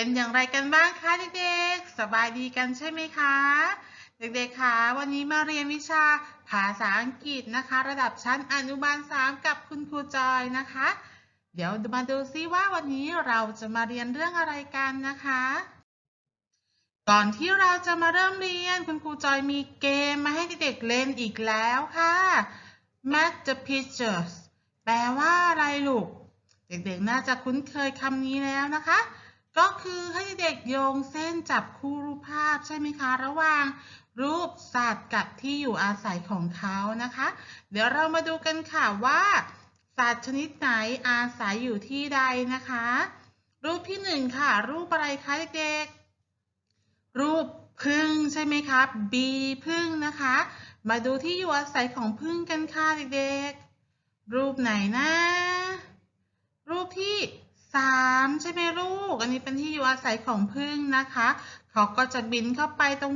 เป็นอย่างไรกันบ้างคะเด็กๆ สบายดีกันใช่ไหมคะ เด็กๆ คะวันนี้มาเรียนวิชาภาษาอังกฤษนะคะ ระดับชั้นอนุบาล 3 กับคุณครูจอยนะคะ เดี๋ยวมาดูซิว่าวันนี้เราจะมาเรียนเรื่องอะไรกันนะคะ ก่อนที่เราจะมาเริ่มเรียนคุณครูจอยมีเกมมาให้เด็กๆเล่นอีกแล้วค่ะ Match the pictures แปลว่าอะไรลูก เด็กๆ น่าจะคุ้นเคยคำนี้แล้วนะคะ ก็คือให้เด็กโยงเส้นจับคู่รูปภาพใช่ไหมคะ ระหว่างรูปสัตว์กับที่อยู่อาศัยของเขานะคะ เดี๋ยวเรามาดูกันค่ะว่าสัตว์ชนิดไหนอาศัยอยู่ที่ใดนะคะ รูปที่หนึ่งค่ะ รูปอะไรคะเด็กๆรูปพึ่งใช่ไหมคะบีพึ่งนะคะ มาดูที่อยู่อาศัยของพึ่งกันค่ะเด็กๆ รูปไหนนะ รูปที่ สามใช่ไหมลูก อันนี้เป็นที่อยู่อาศัยของพึ่งนะคะ เขาก็จะบินเข้าไปตรง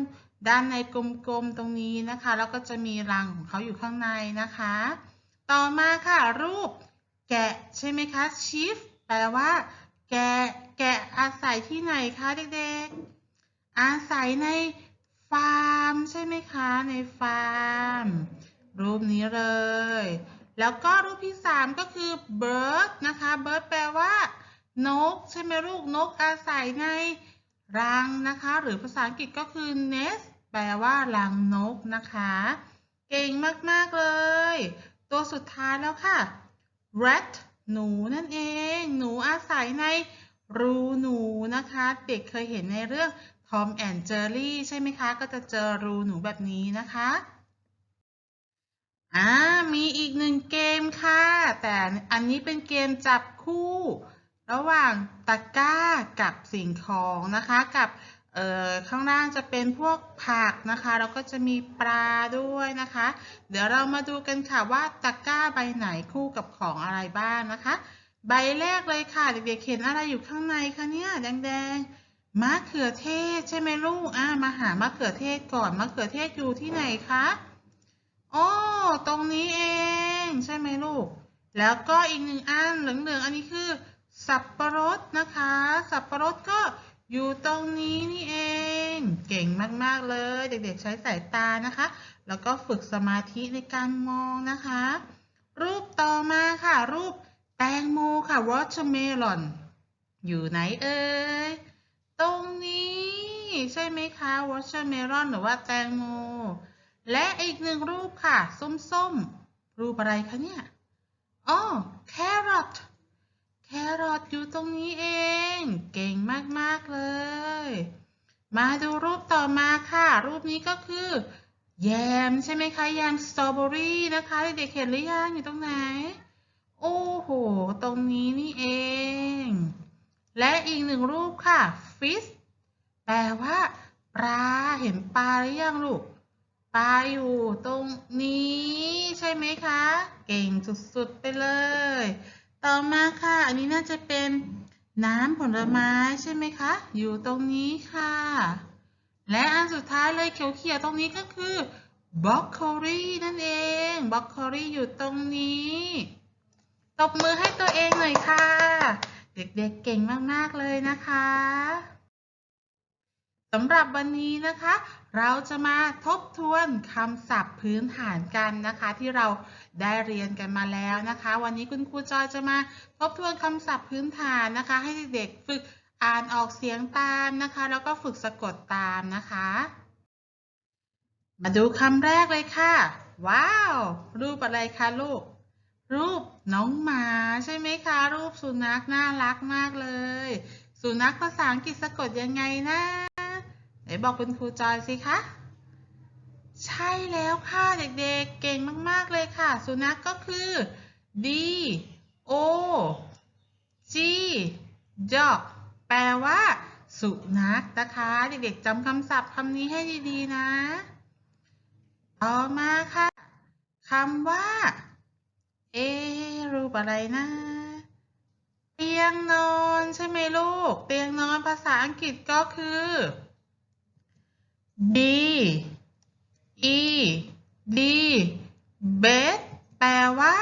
ด้านในกลมๆตรงนี้นะคะ แล้วก็จะมีรังของเขาอยู่ข้างในนะคะ ต่อมาค่ะรูปแกะใช่ไหมคะ chief แปลว่า แกะแกะอาศัยที่ไหนคะเด็กๆ อาศัยในฟาร์มใช่ไหมคะในฟาร์ม รูปนี้เลย แล้วก็รูปที่สามก็คือ bird นะคะ bird แปลว่า นกใช่ไหมลูกนกอาศัยในรังนะคะ หรือภาษาอังกฤษก็คือ nest แปลว่ารังนกนะคะ เก่งมาก ๆ เลย ตัวสุดท้ายแล้วค่ะ rat หนูนั่นเอง หนูอาศัยในรูหนูนะคะ เด็กเคยเห็นในเรื่อง Tom and Jerry ใช่ไหมคะ ก็จะเจอรูหนูแบบนี้นะคะอ่ามีอีกหนึ่งเกมค่ะ แต่อันนี้เป็นเกมจับคู่ ระหว่างตะกร้ากับสิ่งของนะคะกับข้างล่างจะเป็นพวกผักนะคะแล้วก็จะมีปลาด้วยนะคะ เดี๋ยวเรามาดูกันค่ะว่าตะกร้าใบไหนคู่กับของอะไรบ้างนะคะ ใบแรกเลยค่ะเด็กๆเห็นอะไรอยู่ข้างในคะเนี่ยแดงๆมะเขือเทศใช่ไหมลูกอ่ามาหามะเขือเทศก่อนมะเขือเทศอยู่ที่ไหนคะโอ๋อตรงนี้เอง ใช่ไหมลูก แล้วก็อีกหนึ่งอันเหลืองๆอันนี้คือ สับปะรดนะคะ สับปะรดก็อยู่ตรงนี้นี่เอง เก่งมาก ๆ เลย เด็ก ๆ ใช้สายตานะคะ แล้วก็ฝึกสมาธิในการมองนะคะ รูปต่อมาค่ะ รูปแตงโมค่ะ watermelon อยู่ไหนเอ่ย ตรงนี้ ใช่ไหมคะ watermelon หรือว่าแตงโม และอีกหนึ่งรูปค่ะ ส้ม ๆ รูปอะไรคะเนี่ย อ๋อแค รอทแครอทอยู่ตรงนี้เอง เก่งมาก ๆ เลย มาดูรูปต่อมาค่ะ รูปนี้ก็คือ แยมใช่ไหมคะแยมสตรอเบอรี่นะคะเด็กๆเห็นหรือยังอยู่ตรงไหน โอ้โห ตรงนี้นี่เอง และอีกหนึ่งรูปค่ะ fish แปลว่าปลาเห็นปลาหรือยังลูกปลาอยู่ตรงนี้ ใช่ไหมคะ เก่งสุด ๆ ไปเลย ต่อมาค่ะ อันนี้น่าจะเป็นน้ำผลไม้ใช่ไหมคะ อยู่ตรงนี้ค่ะ และอันสุดท้ายเลยเขียวๆตรงนี้ก็คือบล็อกโคลี่นั่นเองบล็อกโคลี่อยู่ตรงนี้ ตบมือให้ตัวเองหน่อยค่ะ เด็กๆเก่งมากๆเลยนะคะ สำหรับวันนี้นะคะ เราจะมาทบทวนคำศัพท์พื้นฐานกันนะคะ ที่เราได้เรียนกันมาแล้วนะคะ วันนี้คุณครูจอยจะมาทบทวนคำศัพท์พื้นฐานนะคะ ให้เด็กๆฝึกอ่านออกเสียงตามนะคะ แล้วก็ฝึกสะกดตามนะคะ มาดูคำแรกเลยค่ะ ว้าว รูปอะไรคะลูก รูปน้องหมาใช่ไหมคะ รูปสุนัขน่ารักมากเลย สุนัขภาษาอังกฤษสะกดยังไงนะ ไหนบอกคุณครูจอยสิคะ ใช่แล้วค่ะเด็กๆ เก่งมากๆเลยค่ะ สุนัขกก็คือ D O G dog แปลว่า สุนัขนะคะ เด็กๆจำคำศัพท์คำนี้ให้ดีๆ นะ ต่อมาค่ะคำว่า เอ รูปอะไรนะ เตียงนอนใช่ไหมลูก เตียงนอนภาษาอังกฤษก็คือ B E D bed แปลว่า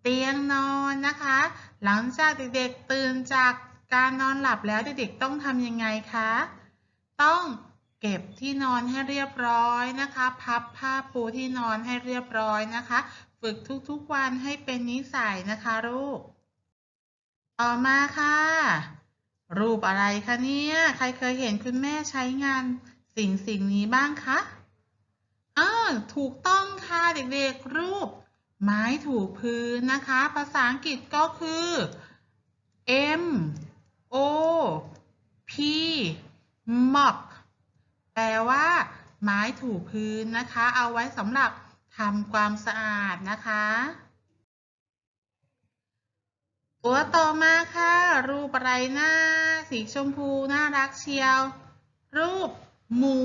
เตียงนอนนะคะ หลังจากเด็กๆตื่นจากการนอนหลับแล้วเด็กๆต้องทำยังไงคะ ต้องเก็บที่นอนให้เรียบร้อยนะคะ พับผ้าปูที่นอนให้เรียบร้อยนะคะ ฝึกทุกๆวันให้เป็นนิสัยนะคะลูก ต่อมาค่ะ รูปอะไรคะเนี่ย ใครเคยเห็นคุณแม่ใช้งาน สิ่งสิ่งนี้บ้างคะอ่าถูกต้องค่ะเด็กๆรูป ไม้ถูพื้นนะคะ ภาษาอังกฤษก็คือ M O P mop แปลว่า ไม้ถูพื้นนะคะ เอาไว้สำหรับทำความสะอาดนะคะ ตัวต่อมาค่ะ รูปอะไรหน้า สีชมพูน่ารักเชียว รูป หมู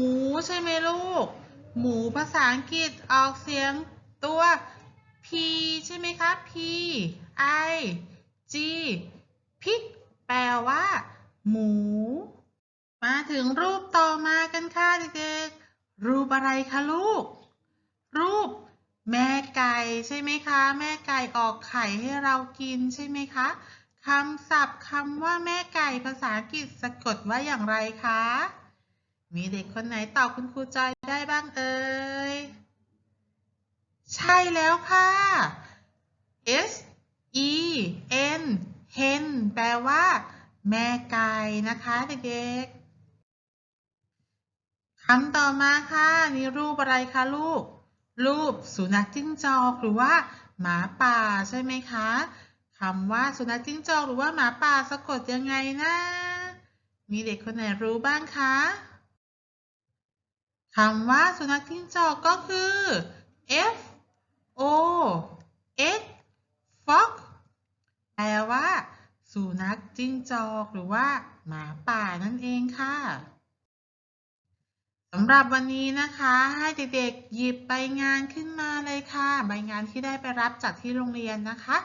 ใช่ไหมลูก หมูภาษาอังกฤษออกเสียงตัว P ใช่ไหมคะ P I G พิกแปลว่า หมู มาถึงรูปต่อมากันค่ะเด็กๆ รูปอะไรคะลูก รูปแม่ไก่ใช่ไหมคะ แม่ไก่ออกไข่ให้เรากินใช่ไหมคะคำศัพท์คำว่าแม่ไก่ภาษาอังกฤษสะกดว่าอย่างไรคะ มีเด็กคนไหนตอบคุณครูจอยได้บ้างเอ่ย ใช่แล้วค่ะ S E N hen แปลว่า แม่ไก่นะคะเด็กๆคำต่อมาค่ะ นี่รูปอะไรคะลูก รูปสุนัขจิ้งจอกหรือว่า หมาป่าใช่ไหมคะคำว่าสุนัขจิ้งจอกหรือว่าหมาป่าสะกดยังไงนะ มีเด็กคนไหนรู้บ้างคะ คำว่าสุนัขจิ้งจอกก็คือ F O X fox แปลว่า สุนัขจิ้งจอกหรือว่า หมาป่านั่นเองค่ะสำหรับวันนี้นะคะให้เด็กๆหยิบใบงานขึ้นมาเลยค่ะ ใบงานที่ได้ไปรับจากที่โรงเรียนนะคะ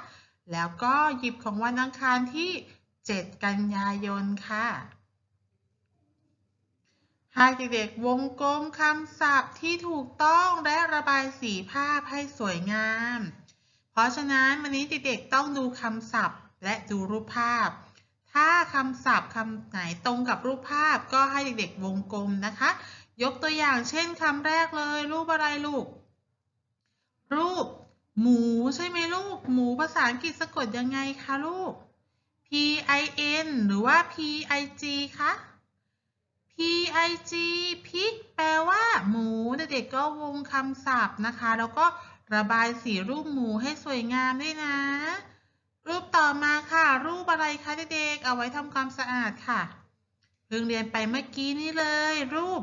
แล้วก็หยิบของวันอังคารที่ 7 กันยายนค่ะ ให้เด็กๆวงกลมคำศัพท์ที่ถูกต้องและระบายสีภาพให้สวยงาม เพราะฉะนั้นวันนี้เด็กๆต้องดูคำศัพท์และดูรูปภาพ ถ้าคำศัพท์คำไหนตรงกับรูปภาพก็ให้เด็กๆวงกลมนะคะ ยกตัวอย่างเช่นคำแรกเลย รูปอะไรลูก รูป หมูใช่ไหมลูก หมูภาษาอังกฤษสะกดยังไงคะลูก P I N หรือว่า P I G คะ P I G พิกแปลว่า หมูเด็กๆก็วงคำศัพท์นะคะ แล้วก็ระบายสีรูปหมูให้สวยงามด้วยนะ รูปต่อมาค่ะ รูปอะไรคะเด็กๆเอาไว้ทำความสะอาดค่ะเพิ่งเรียนไปเมื่อกี้นี้เลย รูป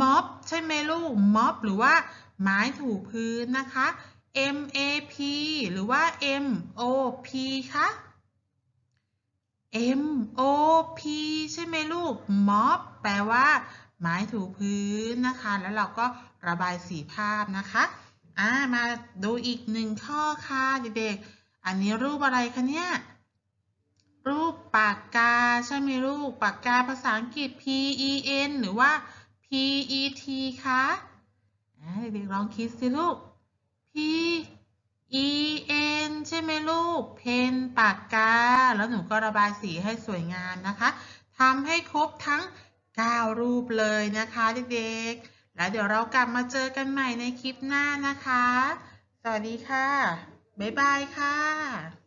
ม็อบใช่ไหมลูกม็อบหรือว่าไม้ถูพื้นนะคะ M A P หรือว่า M O P คะ M O P ใช่ไหมลูก mop แปลว่า ไม้ถูพื้นนะคะ แล้วเราก็ระบายสีภาพนะคะอ่ามาดูอีกหนึ่งข้อค่ะเด็กๆ อันนี้รูปอะไรคะเนี่ย รูปปากกาใช่ไหมลูก ปากกาภาษาอังกฤษ P E N หรือว่า P E T คะเด็กๆลองคิดสิลูก P E N ใช่ไหมลูก เพนปากกา แล้วหนูก็ระบายสีให้สวยงามนะคะทำให้ครบทั้ง 9 รูปเลยนะคะเด็กๆ แล้วเดี๋ยวเรากลับมาเจอกันใหม่ในคลิปหน้านะคะ สวัสดีค่ะ บ๊ายบายค่ะ